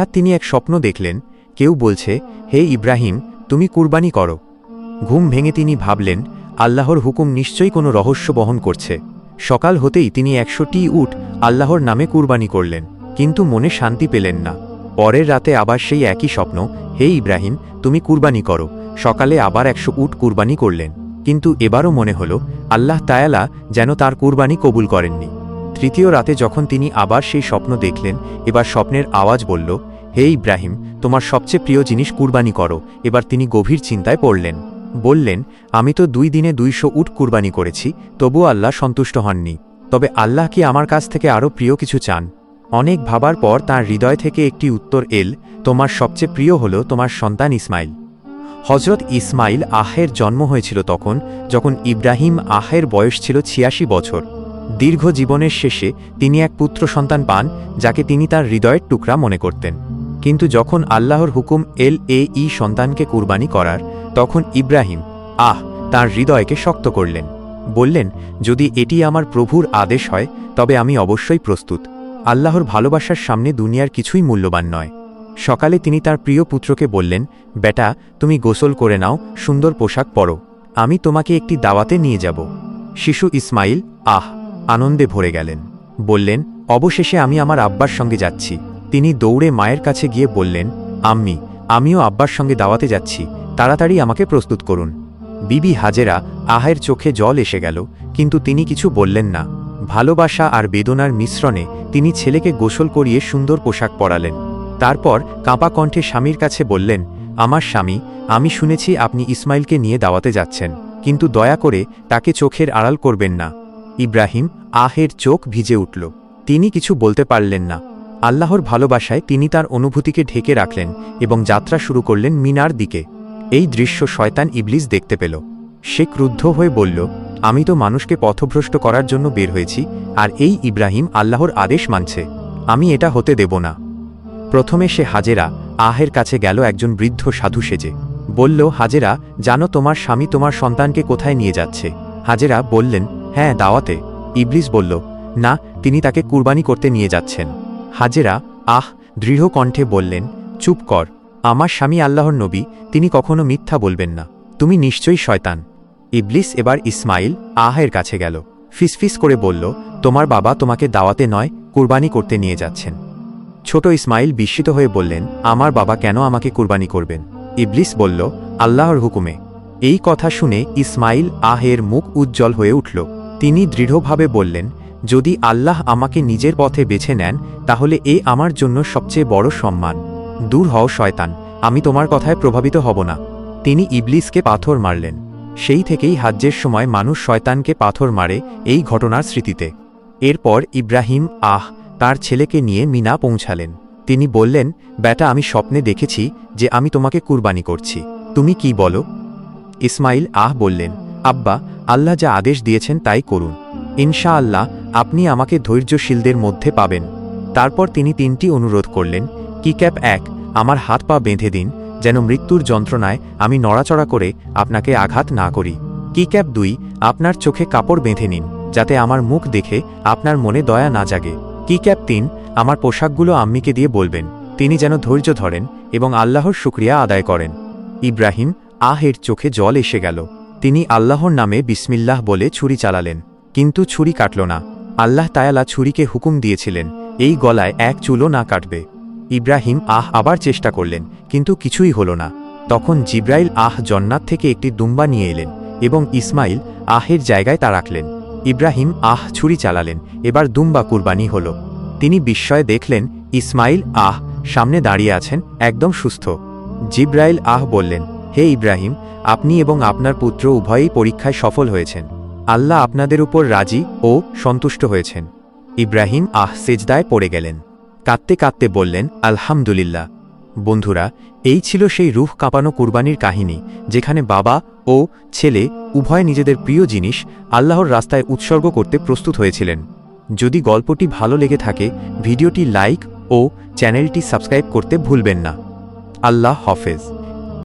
হঠাৎ তিনি এক স্বপ্ন দেখলেন, কেউ বলছে, হে ইব্রাহিম, তুমি কুরবানি করো। ঘুম ভেঙে তিনি ভাবলেন, আল্লাহর হুকুম নিশ্চয়ই কোনো রহস্য বহন করছে। সকাল হতেই তিনি একশোটি উট আল্লাহর নামে কুরবানি করলেন, কিন্তু মনে শান্তি পেলেন না। পরের রাতে আবার সেই একই স্বপ্ন, হে ইব্রাহিম, তুমি কুরবানি করো। সকালে আবার একশো উট কুরবানি করলেন, কিন্তু এবারও মনে হল, আল্লাহ তায়ালা যেন তার কুরবানি কবুল করেননি। তৃতীয় রাতে যখন তিনি আবার সেই স্বপ্ন দেখলেন, এবার স্বপ্নের আওয়াজ বলল হে ইব্রাহিম, তোমার সবচেয়ে প্রিয় জিনিস কুরবানি করো। এবার তিনি গভীর চিন্তায় পড়লেন। বললেন, আমি তো দুই দিনে দুইশো উট কুরবানি করেছি, তবুও আল্লাহ সন্তুষ্ট হননি। তবে আল্লাহ কি আমার কাছ থেকে আরও প্রিয় কিছু চান? অনেক ভাবার পর তার হৃদয় থেকে একটি উত্তর এল, তোমার সবচেয়ে প্রিয় হল তোমার সন্তান ইসমাইল। হজরত ইসমাইল আহের জন্ম হয়েছিল তখন, যখন ইব্রাহিম আহের বয়স ছিল ছিয়াশি বছর। দীর্ঘ জীবনের শেষে তিনি এক পুত্র সন্তান পান, যাকে তিনি তার হৃদয়ের টুকরা মনে করতেন। কিন্তু যখন আল্লাহর হুকুম এল এ ই সন্তানকে কুরবানি করার, তখন ইব্রাহিম, আহ, তার হৃদয়কে শক্ত করলেন। বললেন, যদি এটি আমার প্রভুর আদেশ হয়, তবে আমি অবশ্যই প্রস্তুত। আল্লাহর ভালোবাসার সামনে দুনিয়ার কিছুই মূল্যবান নয়। সকালে তিনি তার প্রিয় পুত্রকে বললেন, বেটা, তুমি গোসল করে নাও, সুন্দর পোশাক পরো। আমি তোমাকে একটি দাওয়াতে নিয়ে যাব। শিশু ইসমাইল, আহ, আনন্দে ভরে গেলেন। বললেন, অবশেষে আমি আমার আব্বার সঙ্গে যাচ্ছি। তিনি দৌড়ে মায়ের কাছে গিয়ে বললেন, আম্মি, আমিও আব্বার সঙ্গে দাওয়াতে যাচ্ছি, তাড়াতাড়ি আমাকে প্রস্তুত করুন। বিবি হাজেরা আহের চোখে জল এসে গেল, কিন্তু তিনি কিছু বললেন না। ভালোবাসা আর বেদনার মিশ্রণে তিনি ছেলেকে গোসল করিয়ে সুন্দর পোশাক পরালেন। তারপর কাঁপা কণ্ঠে স্বামীর কাছে বললেন, আমার স্বামী, আমি শুনেছি আপনি ইসমাইলকে নিয়ে দাওয়াতে যাচ্ছেন, কিন্তু দয়া করে তাকে চোখের আড়াল করবেন না। ইব্রাহিম আহের চোখ ভিজে উঠল। তিনি কিছু বলতে পারলেন না। আল্লাহর ভালোবাসায় তিনি তার অনুভূতিকে ঢেকে রাখলেন এবং যাত্রা শুরু করলেন মিনার দিকে। এই দৃশ্য শয়তান ইবলিস দেখতে পেল। সে ক্রুদ্ধ হয়ে বলল, আমি তো মানুষকে পথভ্রষ্ট করার জন্য বের হয়েছি, আর এই ইব্রাহিম আল্লাহর আদেশ মানছে। আমি এটা হতে দেব না। প্রথমে সে হাজেরা আহের কাছে গেল একজন বৃদ্ধ সাধু সেজে। বলল, হাজেরা, জানো তোমার স্বামী তোমার সন্তানকে কোথায় নিয়ে যাচ্ছে? হাজেরা বললেন হ্যাঁ দাওয়াতে। ইবলিস বলল, না, তিনি তাকে কুরবানি করতে নিয়ে যাচ্ছেন। হাজেরা, আহ, দৃঢ় কণ্ঠে বললেন, চুপ কর, আমার স্বামী আল্লাহর নবী, তিনি কখনো মিথ্যা বলবেন না, তুমি নিশ্চয়ই শয়তান। ইবলিস এবার ইসমাইল আহের কাছে গেল, ফিসফিস করে বলল, তোমার বাবা তোমাকে দাওয়াতে নয়, কুরবানি করতে নিয়ে যাচ্ছেন। ছোট ইসমাইল বিস্মিত হয়ে বললেন, আমার বাবা কেন আমাকে কুরবানি করবেন? ইবলিস বলল, আল্লাহর হুকুমে। এই কথা শুনে ইসমাইল আহের মুখ উজ্জ্বল হয়ে উঠল, তিনি দৃঢ়ভাবে বললেন যদি আল্লাহ আমাকে নিজের পথে বেছে নেন, তাহলে এ আমার জন্য সবচেয়ে বড় সম্মান। দূর হও, শয়তান, আমি তোমার কথায় প্রভাবিত হব না। তিনি ইবলিসকে পাথর মারলেন। সেই থেকেই হাজ্যের সময় মানুষ শয়তানকে পাথর মারে এই ঘটনার স্মৃতিতে। এরপর ইব্রাহিম, আহ, তার ছেলেকে নিয়ে মিনা পৌঁছালেন। তিনি বললেন ব্যাটা আমি স্বপ্নে দেখেছি যে আমি তোমাকে কুরবানি করছি। তুমি কি বলো? ইসমাইল, আহ, বললেন, আব্বা, আল্লাহ যা আদেশ দিয়েছেন তাই করুন। ইনশা আল্লাহ আপনি আমাকে ধৈর্যশীলদের মধ্যে পাবেন। তারপর তিনি তিনটি অনুরোধ করলেন কি ক্যাপ এক, আমার হাত পা বেঁধে দিন, যেন মৃত্যুর যন্ত্রণায় আমি নড়াচড়া করে আপনাকে আঘাত না করি। কি ক্যাপ দুই, আপনার চোখে কাপড় বেঁধে নিন, যাতে আমার মুখ দেখে আপনার মনে দয়া না জাগে। কি ক্যাপ তিন, আমার পোশাকগুলো আম্মিকে দিয়ে বলবেন, তিনি যেন ধৈর্য ধরেন এবং আল্লাহর শুক্রিয়া আদায় করেন। ইব্রাহিম, আহের চোখে জল এসে গেল। তিনি আল্লাহর নামে বিসমিল্লাহ বলে ছুরি চালালেন, কিন্তু ছুরি কাটল না। আল্লাহ তায়ালা ছুরিকে হুকুম দিয়েছিলেন, এই গলায় এক চুলও না কাটবে। ইব্রাহিম আহ আবার চেষ্টা করলেন, কিন্তু কিছুই হল না। তখন জিব্রাইল আহ জন্নাত থেকে একটি দুম্বা নিয়ে এলেন এবং ইসমাইল আহের জায়গায় তা রাখলেন। ইব্রাহিম আহ ছুরি চালালেন, এবার দুম্বা কুরবানি হল। তিনি বিস্ময়ে দেখলেন, ইসমাইল আহ সামনে দাঁড়িয়ে আছেন, একদম সুস্থ। জিব্রাইল আহ বললেন, হে ইব্রাহিম, আপনি এবং আপনার পুত্র উভয়েই পরীক্ষায় সফল হয়েছেন। আল্লাহ আপনাদের উপর রাজি ও সন্তুষ্ট হয়েছেন। ইব্রাহিম আহ সেজদায় পড়ে গেলেন। কাঁদতে কাঁদতে বললেন, আলহামদুলিল্লাহ। বন্ধুরা, এই ছিল সেই রুহ কাঁপানো কুরবানির কাহিনী, যেখানে বাবা ও ছেলে উভয় নিজেদের প্রিয় জিনিস আল্লাহর রাস্তায় উৎসর্গ করতে প্রস্তুত হয়েছিলেন। যদি গল্পটি ভালো লেগে থাকে, ভিডিওটি লাইক ও চ্যানেলটি সাবস্ক্রাইব করতে ভুলবেন না। আল্লাহ হাফেজ।